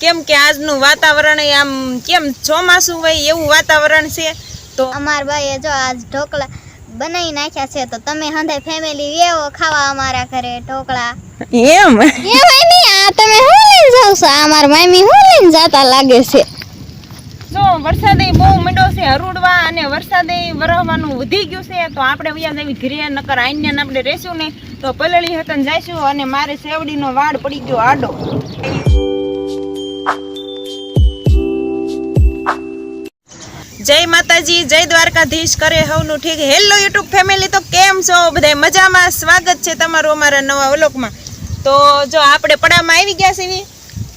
કેમ કે આજનું વાતાવરણ આમ કેમ ચોમાસું હોય એવું વાતાવરણ છે? તો અમાર ભાઈએ જો આજ ઢોકળા બનાવી નાખ્યા છે તો તમે હંધે ફેમિલી વેવો ખાવા અમારા ઘરે ઢોકળા. એમ? એ મમ્મી આ તમે હું લઈને જાવ છો? આ માર મમ્મી હું લઈને જાતા લાગે છે? જો વરસાદે બહુ મીંડો છે હરુડવા અને વરસાદે વરહવાનું વધી ગયું છે તો આપણે વયા જેવી ઘરે નકર આઈને આપણે રહેશું ને તો પલળી હતન જઈશું અને મારે સેવડીનો વાડ પડી ગયો આડો. જય માતાજી, જય દ્વારકાધીશ, કરે હવનું ઠીક. હેલો યુટ્યુબ ફેમિલી તો કેમ છો? બધા મજામાં? સ્વાગત છે તમારું અમારા નવા વ્લોગમાં. તો જો આપણે પડામાં આવી ગયા સીવી.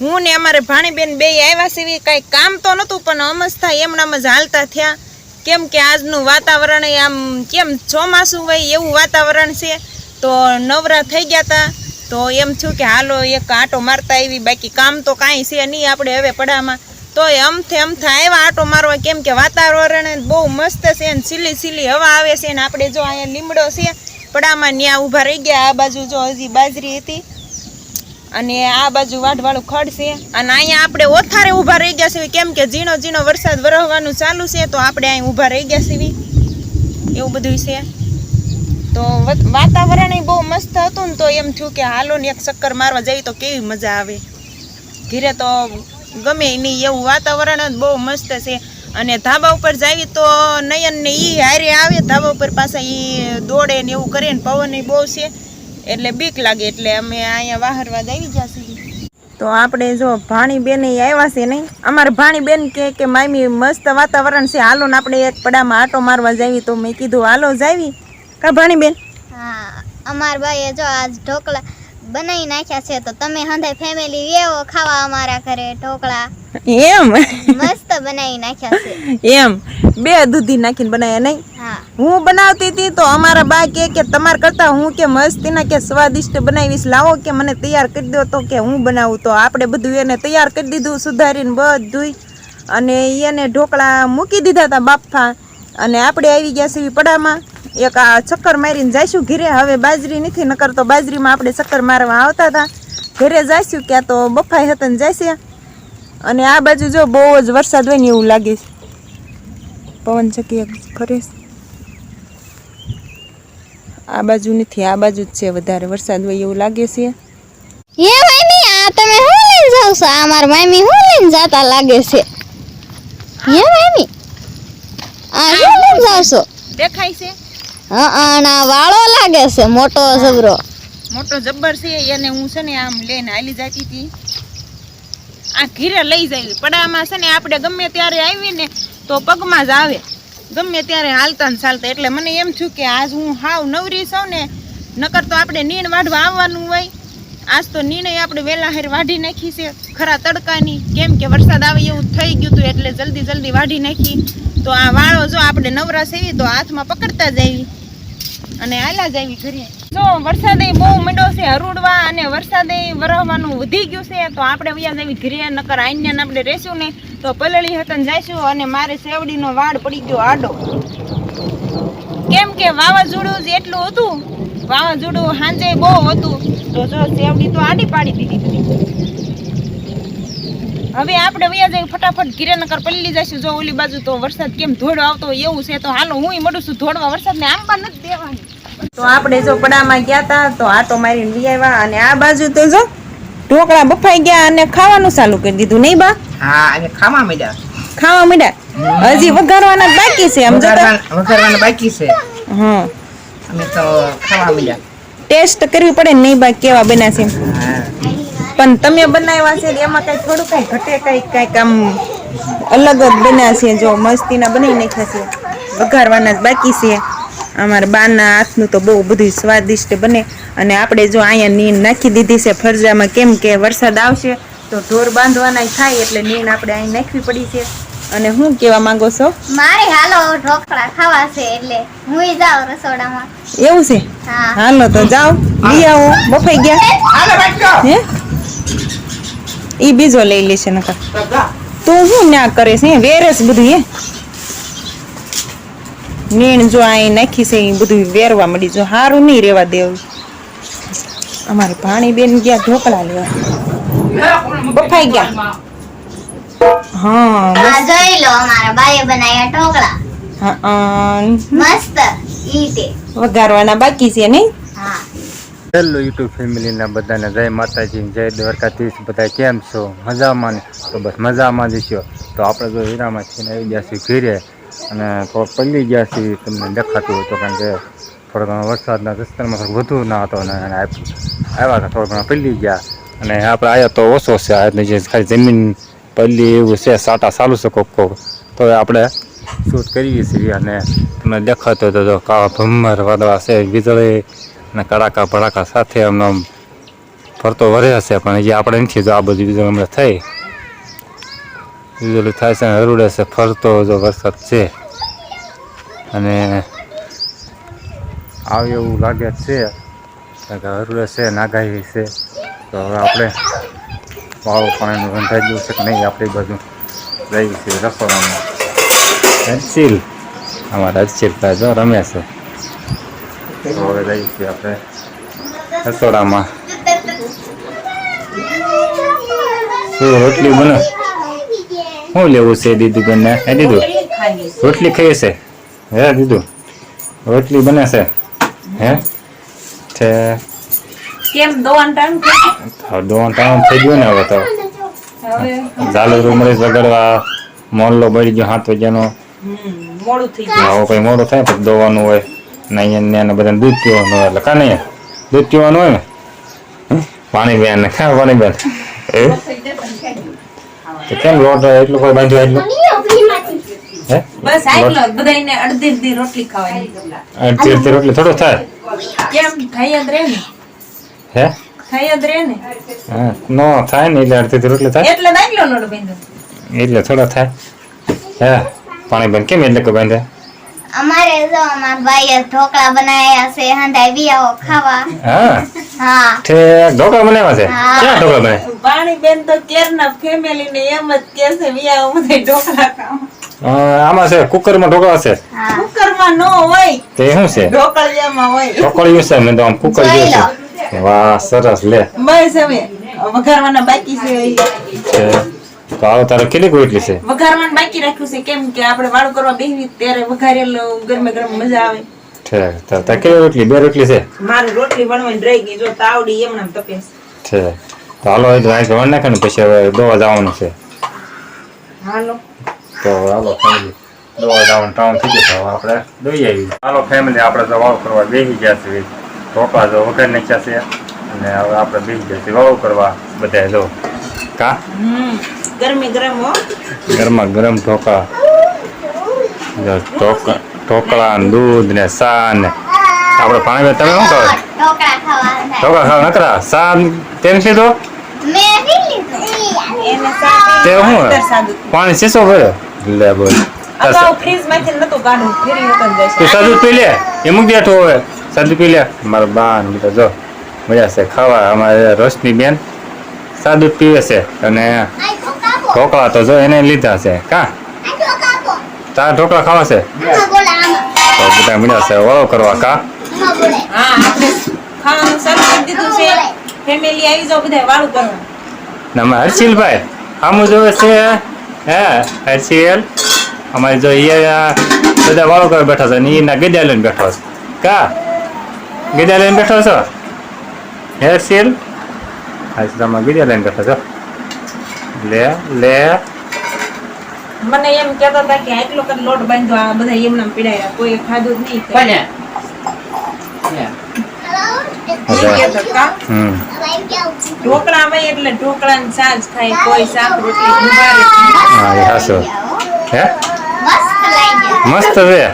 હું ને અમારે ભાણીબેન બે આવ્યા સીવી. કાંઈ કામ તો નહોતું, પણ અમસ્થા એમનામ જ હાલતા થયા. કેમ કે આજનું વાતાવરણ આમ કેમ ચોમાસું હોય એવું વાતાવરણ છે. તો નવરા થઈ ગયા હતા તો એમ થયું કે હાલો એક આંટો મારતા આવી, બાકી કામ તો કાંઈ છે નહીં. આપણે હવે પડામાં તો અમથે અમથે થાય. આંટો મારવા કેમ કે વાતાવરણ બહુ મસ્ત છે ને સીલી સીલી હવા આવે છે ને આપણે જો અહીંયા લીમડો છે પડામાં ત્યાં ઊભા રહી ગયા. આ બાજુ જો હજી બાજરી હતી અને આ બાજુ વાઢવાળું ખડ છે. અને અહીંયા આપણે ઓથારે ઊભા રહી ગયા છીએ. કેમ કે ઝીણો ઝીણો વરસાદ વરસવાનું ચાલુ છે, તો આપણે અહીં ઊભા રહી ગયા છીએ. એવું બધું છે. તો વાતાવરણ બહુ મસ્ત હતું ને તો એમ થયું કે હાલો ને એક ચક્કર મારવા જઈએ તો કેવી મજા આવે. ઘીરે તો ગમે એની એવું વાતાવરણ જ બહુ મસ્ત છે. અને ધાબા ઉપર જાવી તો નયન ને ઈ હારે આવે, ધાબા ઉપર પાછા એ દોડે ને એવું કરે ને પવન બહુ છે. એટલે બીક લાગે, એટલે અમે અહીંયા વાહરવા આવી ગયા છીએ. તો આપણે જો ભાણી બેન આવ્યા છે નહીં. અમારે ભાણી બેન કે કે, મામી, મસ્ત વાતાવરણ છે. હાલો ને આપણે એક પડામાં આટો મારવા જાવી. તો મેં કીધું, હાલો જાવી. કા ભાણી બેન? હા, અમાર ભાઈએ જો આજ ઢોકળા બનાવી નાખ્યા છે તો તમે હંધે ફેમિલી વેવો ખાવા અમારા ઘરે ઢોકળા. એમ? મસ્ત બનાવી નાખ્યા છે. એમ? બે દૂધી નાખીને બનાવ્યા નહીં? હું. બનાવતી હતી તો અમારા બા કે કે તમાર કરતા હું કે મસ્તીના કે સ્વાદિષ્ટ બનાવીશ લાવો કે મને તૈયાર કરી દો તો કે હું બનાવું. તો આપણે બધું એને તૈયાર કરી દીધું સુધારીને બધું અને એને ઢોકળા મૂકી દીધા હતા બાફા અને આપણે આવી ગયા છીએ પડામાં. એક આ ચક્કર મારીને જઈશું ઘરે. હવે બાજરી નથી નકર તો બાજરીમાં આપણે ચક્કર મારવા આવતા હતા. ઘરે જઈશું ક્યાં તો બફાઈ હતા ને જઈશે. અને આ બાજુ જો બહુ જ વરસાદ હોય ને એવું લાગે છે. પવન ચકી ફરે આ બાજુ નથી આ બાજુ જ છે વધારે વરસાદ હોય એવું લાગે છે. એ મમ્મી આ તમે હું લઈને જાવ છો? આ માર મમ્મી હું લઈને જાતા લાગે છે. એ મમ્મી આ હું લઈને જાવ છો? દેખાય છે? હા વાળો લાગે છે મોટો જબરો મોટો જબ્બર છે એને હું છે ને આમ લઈને હાલી જતી હતી. આ ઘીરે લઈ જાય પડામાં છે ને આપણે ગમે ત્યારે આવી ને તો પગમાં જ આવે. ગમે ત્યારે હાલતા ને ચાલતા. એટલે મને એમ થયું કે આજ હું હાવ નવરી છું ને નકર તો આપણે નીણ વાઢવા આવવાનું હોય. આજ તો નીણે આપણે વેલા હેર વાઢી નાખી છે. ખરા તડકાની. કેમ કે વરસાદ આવે એવું થઈ ગયું હતું એટલે જલ્દી જલ્દી વાઢી નાખી. તો આ વાળો જો આપણે નવરા સેવી તો હાથમાં પકડતા જઈએ અને આલા જ આવી ઘરે. જો, વરસાદે બહુ મીંડો છે હરુડવા અને વરસાદે વરહવાનું વધી ગયું છે, તો આપણે વયા જાવી ઘરે, નકર આઈને આપણે રહેશું ને તો પલળી હતન જઈશું અને મારે સેવડીનો વાડ પડી ગયો આડો. કેમ કે વાવાઝોડું જ એટલું હતું. વાવાઝોડું સાંજે બહુ હતું. તો જો સેવડી તો આડી પાડી દીધી બધી હવે આપણે વયા જઈએ ફટાફટ ઘીરે પલ્લી જઈશું. જો ઓલી બાજુ તો વરસાદ કેમ ધોડો આવતો એવું છે તો હાલો હું મળું છું. ધોડવા વરસાદને આંબા નથી દેવાની. તો આપણે જો પડામાં ગયા હતા તો આટો મારી લઈ આવ્યા અને આ બાજુ તો જો ઢોકળા બફાઈ ગયા અને ખાવાનું ચાલુ કરી દીધું નહીં બા? હા અને ખાવા મળ્યા ખાવા મળ્યા હજી વઘારવાના બાકી છે સમજો વઘારવાના બાકી છે. હા અમે તો ખાવા મળ્યા ટેસ્ટ કરવી પડે ને નહીં બા કેવા બન્યા છે? હા પણ તમે બનાવ્યા છે એમાં કઈ થોડું કઈ ઘટે કઈ કંઈક આમ અલગ જ બન્યા છે જો મસ્તીના બનાવી નાખ્યા છે વઘારવાના જ બાકી છે. અમારા બાના હાથનું તો બહુ બધું સ્વાદિષ્ટ બને. અને આપણે જો અહીંયા નીણ નાખી દીધી છે ફરજામાં કેમ કે વરસાદ આવશે તો ઢોર બાંધવાના થાય એટલે નીણ આપણે અહીં નાખવી પડી છે. અને હું કેવા માંગો છો? મારે હાલો ઢોકળા ખાવા છે એટલે હું જાઉં રસોડામાં. એવું છે? હાલો તો જાઓ. લઈ આવો. બફાઈ ગયા. હે? ઈ બીજો લઈ લેશે નકર. તું શું ના કરે છે વેરસ બધું હે? નીણ જો આ નાખી છે એ બધું વેરવા મળી જો સારું નહીં રેવા દેવું. અમારે પાણી બેન ગયા ઢોકળા લેવા. બફાઈ ગયા. હા જોઈ લો અમારા બાઈએ બનાવ્યા ઢોકળા. હા મસ્ત ઈ વઘારવાના બાકી છે નહીં? હેલો યુટ્યુબ ફેમિલીના બધાને જય માતાજી, જય દ્વારકાધીશ, બધા કેમ છો? મજામાં તો બસ મજામાં જ છો. તો આપણે જો હીરામાં છીએ ને આવી ગયા છીએ ઘીરે અને થોડોક પલ્લી ગયા છીએ, તમને દેખાતું હતું કારણ કે થોડો ઘણો વરસાદના રસ્તામાં થોડોક વધુ ના હતો અને આવ્યા હતા થોડો ઘણો પલ્લી ગયા. અને આપણે આવ્યા તો ઓછો છે આજની જે ખાલી જમીન પલ્લી એવું છે, સાટા ચાલુ છે કોક કોક. તો આપણે શૂટ કરીએ છીએ અને તમને દેખાતો હતો તો કાળા ભમર વાદળા છે, વીજળી અને કડાકા ભડાકા સાથે આમ ફરતો વરે હશે, પણ હજી આપણે નથી, જો આ બધી બીજું હમણાં થઈ. વીજળી થાય છે હરુડે છે, ફરતો જો વરસાદ છે. અને આવે એવું લાગે છે હરુડે છે નાગાહી છે, તો હવે આપણે વાળો પાણીનું રંધાઈ ગયું છે કે નહીં, આપણી બાજુ રહી છે રસોડામાં. પેન્સિલ અમારા હર્ષિલ જો રમે છે. તો હવે જઈએ છીએ આપણે રસોડામાં. રોટલી બને? શું લેવું છે દીદી? બેનને હે દીધું રોટલી ખાઈ છે? હે દીધું રોટલી બને છે? હે? છે. કેમ દોવાન ટાઈમ થઈ ગયો? ને હવે તો. ઝાલર ઉમરેશ વગાડવા મોહલ્લો બળી ગયો સાત વાગ્યાનો મોડું થઈ આવો કઈ મોડું થાય પછી દોવાનું હોય. ને અહીંયા ને બધાને દૂધ પીવાનું હોય એટલે કા નહીં? દૂધ પીવાનું હોય ને? પાણી બેન ને ખા પાણી બેન? એ? તો કેમ લોટ એટલું કોઈ બાંધ્યો એટલું હે? બસ આટલો બધાને અડધી અડધી રોટલી ખાવાની. અડધી અડધી રોટલી થોડું થાય? કેમ ખાઈ જ રહે ને? હે? ખાઈ જ રહે ને? હા નો થાય ને એટલે અડધી રોટલી થાય? એટલે દાખલો લોટ બાંધ્યો. એટલે થોડો થાય. હે પાણી બેન કેમ એટલે કે બાંધે? અમારે જો અમાર ભાઈએ ઢોકળા બનાવ્યા છે હંધાઈ બી આવો ખાવા. હા? હા. તે ઢોકળા બનાવ્યા છે? ક્યાં ઢોકળા બને પાણી બેન તો કેરના ફેમિલી ને એમ જ કે છે ઢોકળા ખાવા. આમાં છે કુકરમાં ઢોકળા છે? હા. કુકરમાં નો હોય. તે શું છે? ઢોકળિયામાં હોય. ઢોકળિયું છે મેં તો આમ કુકર જેવું છે વાહ સરસ લે. બસ હવે. વઘારવાના બાકી છે. છે. તો આવો તારે કેટલી રોટલી છે? વઘારવાનું બાકી રાખ્યું છે. કેમ કે આપણે વાળું કરવા બેહી ત્યારે વઘારેલું ગરમે ગરમ મજા આવે. છે તો તારે કેટલી રોટલી? બે રોટલી છે? મારી રોટલી બનવાની રહી ગઈ. જો તાવડી એમને તપેસ છે. તો હાલો એ નાખે ને પછી હવે દોવા જવાનું છે. હાલો. તો હાલો ફેમિલી. દોવા જવાનું ટાઉન થઈ ગયું હવે આપણે દોઈ આવી હાલો ફેમિલી આપણે તો વાવ કરવા બેસી ગયા છીએ. ઢોકળા જો વગર નાખ્યા છે. અને હવે આપણે બેસી ગયા છીએ વાવ કરવા. બધા જો. કા? ગરમી ગરમ હો. ગરમા ગરમ ઢોકળા. ઢોકળા ને દૂધ ને સા ને. આપણે પાણી તમે શું કરો? ઢોકળા ખાવા નકરા? સા તેમ લીધું. તે હું? પાણી શીશો ભર્યો? લે બોલ. અગાઉ ફ્રીજમાંથી નતું કાઢવું ફેરી વખત તું સાદું પી લે. એ મૂકી દેઠો હવે. સાદું પી લે. મારા બા ને બધા જો મજા છે. ખાવા અમારે રોશની બેન સાદું પીવે છે. અને ઢોકળા તો જો એને લીધા છે. કા? તારા ઢોકળા ખાવા છે? તો બધા મળ્યા છે. વળો કરવા કા? હા હર્ષિલભાઈ આમું જોવે છે હે હર્ષિલ? અમારે જો એ બધા વાળો કરવા બેઠા છે ને એના ગદ્યા લઈને બેઠો છે. કા? ગદ્યા લઈને બેઠો છો? હર્ષિલ? હર્ષિલમાં ગદ્યા લઈને બેઠો છો. લે લે. મને એમ કહેતા હતા કે આટલો કદ લોટ બાંધો આ બધા એમને પીડાયા. કોઈ ખાધું જ નહીં કોને? અચ્છા. કહેતા હતા, કા? હમ. ઢોકળા હોય એટલે ઢોકળા ને સાજ ખાય કોઈ શાક રોટલી ગુંવારે હા એ હાસો. હે? મસ્ત વાહ.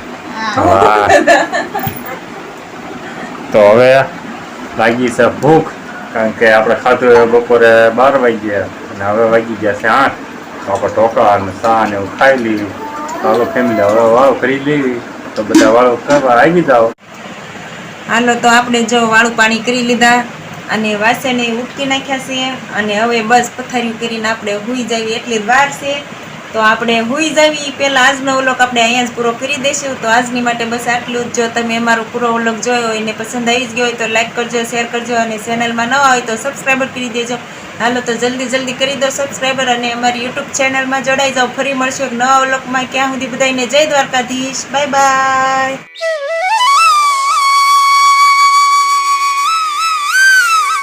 તો હવે લાગી છે ભૂખ કારણ કે આપણે ખાધું બપોરે બાર વાગ્યા. અને તો આપણે બધા વાળો કરવા તો આપણે જો વાળું પાણી કરી લીધા અને વાસણે ઉટકી નાખ્યા છે. અને હવે બસ પથારી કરીને આપણે હુઈ જઈએ. એટલી જ છે. તો આપણે હુઈ જાવી. પહેલાં આજનો વ્લોગ આપણે અહીંયા જ પૂરો કરી દઈશું. તો આજની માટે બસ આટલું જ. જો તમે અમારો પૂરો વ્લોગ જોયો હોય ને પસંદ આવી જ ગયો હોય તો લાઈક કરજો, શેર કરજો અને ચેનલમાં નવા હોય તો સબસ્ક્રાઈબર કરી દેજો. હાલો તો જલ્દી જલ્દી કરી દો સબસ્ક્રાઈબર અને અમારી યુટ્યુબ ચેનલમાં જોડાઈ જાઓ. ફરી મળશું એક નવા વ્લોગમાં ક્યાં સુધી બધાને જય દ્વારકાધીશ. Bye bye.